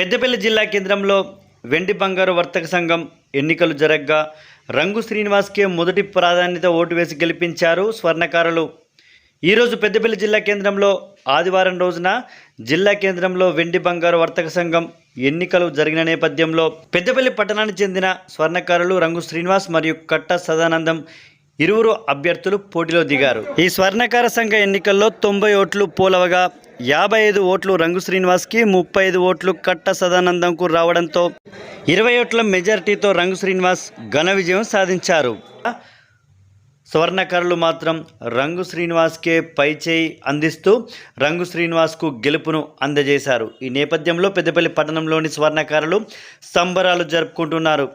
పెద్దపల్లి జిల్లా కేంద్రంలో వెండి బంగారు వర్తక సంఘం ఎన్నికలు జరగ్గా రంగు శ్రీనివాస్కే మొదటి ప్రాధాన్యత ఓటు వేసి గెలిపించారు స్వర్ణకారులు. ఈరోజు పెద్దపల్లి జిల్లా కేంద్రంలో ఆదివారం రోజున జిల్లా కేంద్రంలో వెండి బంగారు వర్తక సంఘం ఎన్నికలు జరిగిన నేపథ్యంలో పెద్దపల్లి పట్టణానికి చెందిన స్వర్ణకారులు రంగు శ్రీనివాస్ మరియు కట్ట సదానందం ఇరువురు అభ్యర్థులు పోటీలో దిగారు. ఈ స్వర్ణకార సంఘ ఎన్నికల్లో తొంభై ఓట్లు పోలవగా యాభై ఐదు ఓట్లు రంగు శ్రీనివాస్కి ముప్పై ఐదు ఓట్లు కట్ట సదానందంకు రావడంతో ఇరవై ఓట్ల మెజారిటీతో రంగు శ్రీనివాస్ ఘన విజయం సాధించారు. స్వర్ణకారులు మాత్రం రంగు శ్రీనివాస్కే పైచేయి అందిస్తూ రంగు శ్రీనివాస్కు గెలుపును అందజేశారు. ఈ నేపథ్యంలో పెద్దపల్లి పట్టణంలోని స్వర్ణకారులు సంబరాలు జరుపుకుంటున్నారు.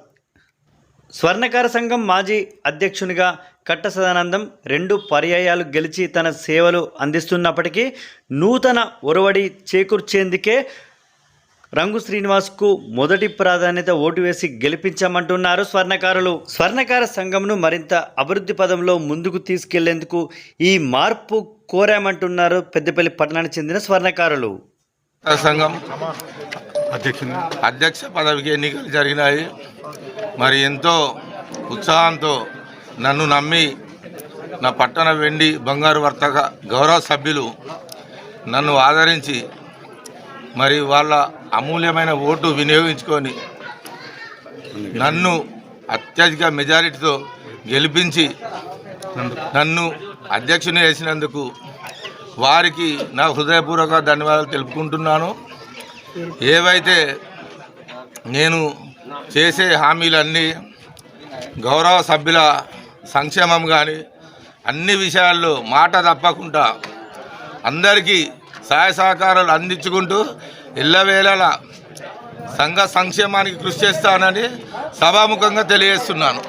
స్వర్ణకార సంఘం మాజీ అధ్యక్షునిగా కట్ట సదానందం రెండు పర్యాయాలు గెలిచి తన సేవలు అందిస్తున్నప్పటికీ నూతన ఒరవడి చేకూర్చేందుకే రంగు శ్రీనివాస్కు మొదటి ప్రాధాన్యత ఓటు వేసి గెలిపించామంటున్నారు స్వర్ణకారులు. స్వర్ణకార సంఘంను మరింత అభివృద్ధి పదంలో ముందుకు తీసుకెళ్ళేందుకు ఈ మార్పు కోరామంటున్నారు పెద్దపల్లి పట్టణానికి చెందిన స్వర్ణకారులు. సంఘం అధ్యక్ష పదవికి ఎన్నికలు జరిగినాయి. మరి ఎంతో ఉత్సాహంతో నన్ను నమ్మి నా పట్టణ వెండి బంగారు వర్తక గౌరవ సభ్యులు నన్ను ఆదరించి మరి వాళ్ళ అమూల్యమైన ఓటు వినియోగించుకొని నన్ను అత్యధిక మెజారిటీతో గెలిపించి నన్ను అధ్యక్షుని వేసినందుకు వారికి నా హృదయపూర్వక ధన్యవాదాలు తెలుపుకుంటున్నాను. ఏవైతే నేను చేసే హామీలన్నీ గౌరవ సభ్యుల సంక్షేమం కానీ అన్ని విషయాల్లో మాట తప్పకుండా అందరికీ సహాయ సహకారాలు అందించుకుంటూ ఎల్లవేళలా సంఘ సంక్షేమానికి కృషి చేస్తానని సభాముఖంగా తెలియజేస్తున్నాను.